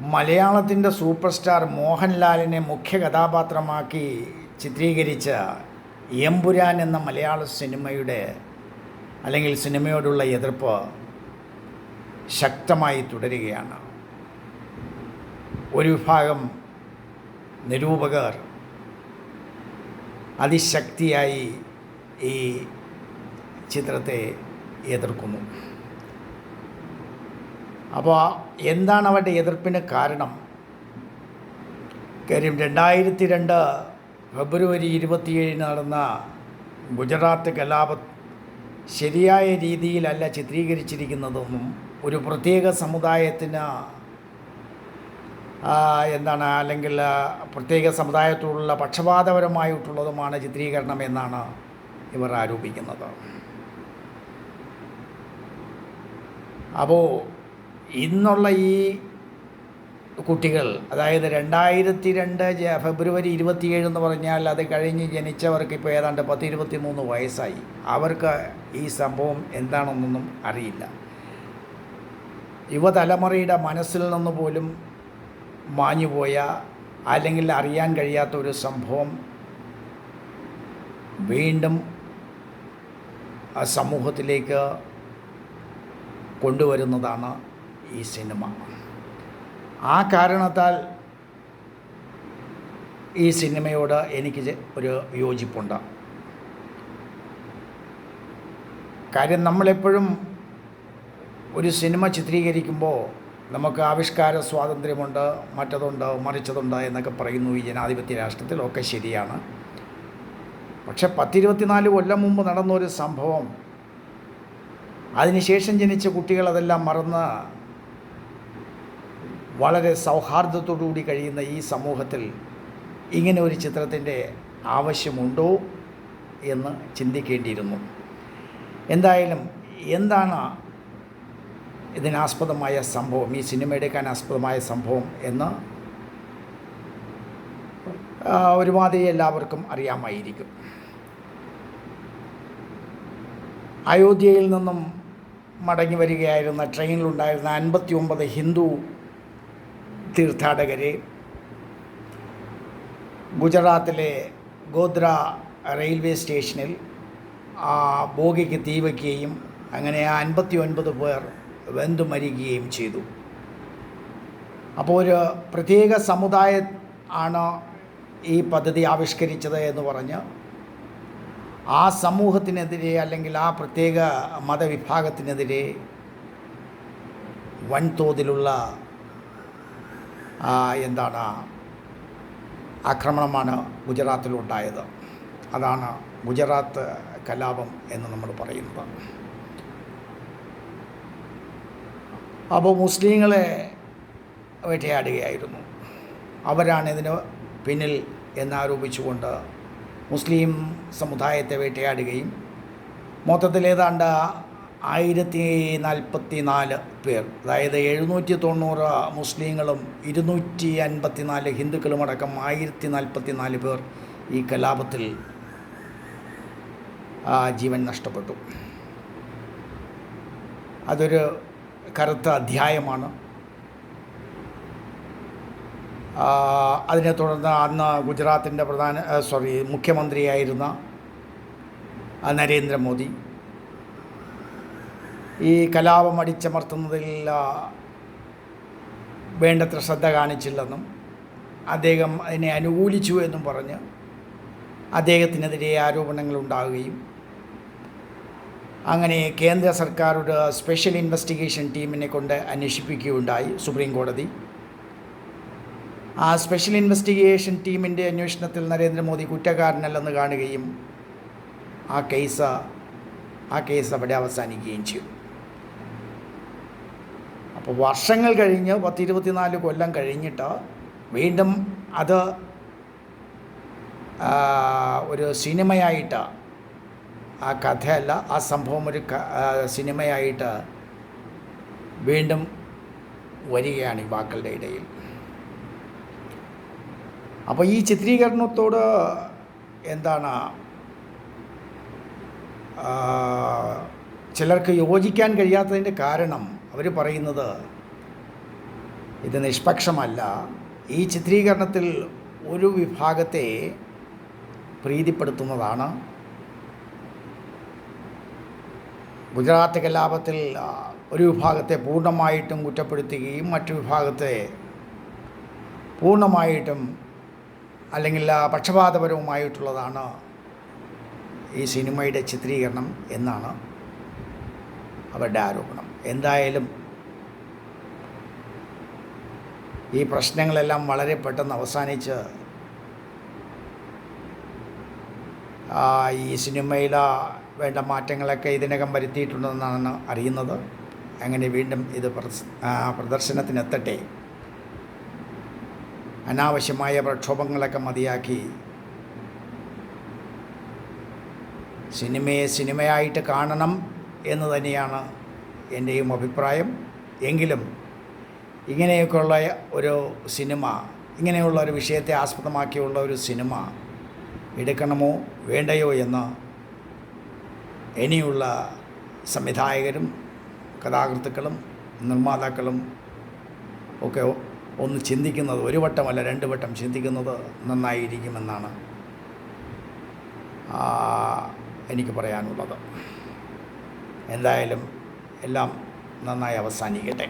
മലയാളത്തിന്റെ super star മോഹൻലാലിനെ മുഖ്യ കഥാപാത്രമാക്കി ചിത്രീകരിച്ച എമ്പുരാൻ എന്ന മലയാള സിനിമയുടെ അല്ലെങ്കിൽ സിനിമയോടുള്ള എതിർപ്പ് ശക്തമായി തുടരുകയാണ്. ഒരു വിഭാഗം നിരൂപകർ അതിശക്തിയായി ഈ ചിത്രത്തെ എതിർക്കുന്നു. അപ്പോൾ എന്താണ് അവരുടെ എതിർപ്പിന് കാരണം? കാര്യം രണ്ടായിരത്തി രണ്ട് ഫെബ്രുവരി ഇരുപത്തിയേഴിന് നടന്ന ഗുജറാത്ത് കലാപം ശരിയായ രീതിയിലല്ല ചിത്രീകരിച്ചിരിക്കുന്നതെന്നും ഒരു പ്രത്യേക സമുദായത്തിന് എന്താണ് അല്ലെങ്കിൽ പ്രത്യേക സമുദായത്തോടുള്ള പക്ഷപാതപരമായിട്ടുള്ളതുമാണ് ചിത്രീകരണം എന്നാണ് ഇവർ ആരോപിക്കുന്നത്. അപ്പോൾ ഇന്നുള്ള ഈ കുട്ടികൾ അതായത് രണ്ടായിരത്തി രണ്ട് ഫെബ്രുവരി ഇരുപത്തിയേഴ് എന്ന് പറഞ്ഞാൽ അത് കഴിഞ്ഞ് ജനിച്ചവർക്ക് ഇപ്പോൾ ഏതാണ്ട് പത്ത് ഇരുപത്തി മൂന്ന് വയസ്സായി. അവർക്ക് ഈ സംഭവം എന്താണെന്നൊന്നും അറിയില്ല. യുവതലമുറയുടെ മനസ്സിൽ നിന്ന് പോലും മാഞ്ഞുപോയ അല്ലെങ്കിൽ അറിയാൻ കഴിയാത്ത ഒരു സംഭവം വീണ്ടും സമൂഹത്തിലേക്ക് കൊണ്ടുവരുന്നതാണ് ഈ സിനിമ. ആ കാരണത്താൽ ഈ സിനിമയോട് എനിക്ക് ഒരു യോജിപ്പുണ്ട്. കാര്യം നമ്മളെപ്പോഴും ഒരു സിനിമ ചിത്രീകരിക്കുമ്പോൾ നമുക്ക് ആവിഷ്കാര സ്വാതന്ത്ര്യമുണ്ട് മറ്റതുണ്ട് മറിച്ചതുണ്ട് എന്നൊക്കെ പറയുന്നു ഈ ജനാധിപത്യ രാഷ്ട്രത്തിലൊക്കെ ശരിയാണ്. പക്ഷെ പത്തിരുപത്തിനാല് കൊല്ലം മുമ്പ് നടന്നൊരു സംഭവം അതിനുശേഷം ജനിച്ച കുട്ടികൾ അതെല്ലാം മറന്ന് വളരെ സൗഹാർദ്ദത്തോടുകൂടി കഴിയുന്ന ഈ സമൂഹത്തിൽ ഇങ്ങനെ ഒരു ചിത്രത്തിന്റെ ആവശ്യമുണ്ടോ എന്ന് ചിന്തിക്കേണ്ടിയിരുന്നു. എന്തായാലും എന്താണ് ഇതിനാസ്പദമായ സംഭവം ഈ സിനിമ എടുക്കാൻ ആസ്പദമായ സംഭവം എന്ന് ഒരുമാതിരി എല്ലാവർക്കും അറിയാമായിരിക്കും. അയോധ്യയിൽ നിന്നും മടങ്ങി വരികയായിരുന്ന ട്രെയിനിലുണ്ടായിരുന്ന അൻപത്തി ഒമ്പത് ഹിന്ദു തീർത്ഥാടകരെ. ഗുജറാത്തിലെ ഗോദ്ര റെയിൽവേ സ്റ്റേഷനിൽ ആ ബോഗിക്ക് തീ വയ്ക്കുകയും അങ്ങനെ അൻപത്തി ഒൻപത് പേർ വെന്തു മരിക്കുകയും ചെയ്തു. അപ്പോൾ ഒരു പ്രത്യേക സമുദായ ആണ് ഈ പദ്ധതി ആവിഷ്കരിച്ചത് എന്ന് പറഞ്ഞ് ആ സമൂഹത്തിനെതിരെ അല്ലെങ്കിൽ ആ പ്രത്യേക മതവിഭാഗത്തിനെതിരെ വൻതോതിലുള്ള എന്താണ്? ആക്രമണമാണ് ഗുജറാത്തിലുണ്ടായത്. അതാണ് ഗുജറാത്ത് കലാപം എന്ന് നമ്മൾ പറയുന്നത്. അപ്പോൾ മുസ്ലിങ്ങളെ വേട്ടയാടുകയായിരുന്നു. അവരാണ് ഇതിന് പിന്നിൽ എന്നാരോപിച്ചുകൊണ്ട് മുസ്ലിം സമുദായത്തെ വേട്ടയാടുകയും മൊത്തത്തിൽ ഏതാണ്ട് ആയിരത്തി നാൽപ്പത്തി നാല് പേർ. അതായത് എഴുന്നൂറ്റി തൊണ്ണൂറ് മുസ്ലിങ്ങളും ഇരുന്നൂറ്റി അൻപത്തി നാല് ഹിന്ദുക്കളും അടക്കം ആയിരത്തി നാൽപ്പത്തി നാല് പേർ ഈ കലാപത്തിൽ ജീവൻ നഷ്ടപ്പെട്ടു. അതൊരു കറുത്ത അധ്യായമാണ്. അതിനെ തുടർന്ന് അന്ന് ഗുജറാത്തിന്റെ പ്രധാന സോറി മുഖ്യമന്ത്രിയായിരുന്ന നരേന്ദ്രമോദി. ഈ കലാപം അടിച്ചമർത്തുന്നതിൽ വേണ്ടത്ര ശ്രദ്ധ കാണിച്ചില്ലെന്നും അദ്ദേഹം അതിനെ അനുകൂലിച്ചു എന്നും പറഞ്ഞ് അദ്ദേഹത്തിനെതിരെ ആരോപണങ്ങൾ ഉണ്ടാവുകയും അങ്ങനെ കേന്ദ്ര സർക്കാർ ഒരു സ്പെഷ്യൽ ഇൻവെസ്റ്റിഗേഷൻ ടീമിനെ കൊണ്ട് അന്വേഷിപ്പിക്കുകയുണ്ടായി സുപ്രീം കോടതി. ആ സ്പെഷ്യൽ ഇൻവെസ്റ്റിഗേഷൻ ടീമിന്റെ അന്വേഷണത്തിൽ നരേന്ദ്രമോദി കുറ്റക്കാരനല്ലെന്ന് കാണുകയും ആ കേസ് ആ കേസ് അവിടെ അവസാനിക്കുകയും ചെയ്തു. അപ്പോൾ വർഷങ്ങൾ കഴിഞ്ഞ് പത്ത് ഇരുപത്തിനാല് കൊല്ലം കഴിഞ്ഞിട്ട് വീണ്ടും അത് ഒരു സിനിമയായിട്ട് ആ കഥയല്ല ആ സംഭവം ഒരു സിനിമയായിട്ട് വീണ്ടും വരികയാണ് യുവാക്കളുടെ ഇടയിൽ. അപ്പോൾ ഈ ചിത്രീകരണത്തോട് എന്താണ് ചിലർക്ക് യോജിക്കാൻ കഴിയാത്തതിന്റെ കാരണം അവർ പറയുന്നത് ഇത് നിഷ്പക്ഷമല്ല. ഈ ചിത്രീകരണത്തിൽ ഒരു വിഭാഗത്തെ പ്രീതിപ്പെടുത്തുന്നതാണ്. ഗുജറാത്ത് കലാപത്തിൽ ഒരു വിഭാഗത്തെ പൂർണമായിട്ടും കുറ്റപ്പെടുത്തുകയും മറ്റു വിഭാഗത്തെ പൂർണമായിട്ടും അല്ലെങ്കിൽ പക്ഷപാതപരവുമായിട്ടുള്ളതാണ് ഈ സിനിമയുടെ ചിത്രീകരണം എന്നാണ് അവരുടെ ആരോപണം. എന്തായാലും ഈ പ്രശ്നങ്ങളെല്ലാം വളരെ പെട്ടെന്ന് അവസാനിച്ച് ഈ സിനിമയിൽ വേണ്ട മാറ്റങ്ങളൊക്കെ ഇതിനകം വരുത്തിയിട്ടുണ്ടെന്നാണ് അറിയുന്നത്. അങ്ങനെ വീണ്ടും ഇത് പ്രദർശനത്തിനെത്തട്ടെ. അനാവശ്യമായ പ്രക്ഷോഭങ്ങളൊക്കെ മതിയാക്കി. സിനിമയെ സിനിമയായിട്ട് കാണണം എന്ന് തന്നെയാണ് എന്റെയും അഭിപ്രായം. എങ്കിലും ഇങ്ങനെയൊക്കെയുള്ള ഒരു സിനിമ ഇങ്ങനെയുള്ള ഒരു വിഷയത്തെ ആസ്പദമാക്കിയുള്ള ഒരു സിനിമ എടുക്കണമോ വേണ്ടയോ എന്ന് ഇനിയുള്ള സംവിധായകരും കഥാകൃത്തുക്കളും നിർമ്മാതാക്കളും ഒക്കെ ഒന്ന് ചിന്തിക്കുന്നത് ഒരു വട്ടമല്ല രണ്ട് വട്ടം ചിന്തിക്കുന്നത് നന്നായിരിക്കുമെന്നാണ് എനിക്ക് പറയാനുള്ളത്. എന്തായാലും എല്ലാം നന്നായി അവസാനിക്കട്ടെ.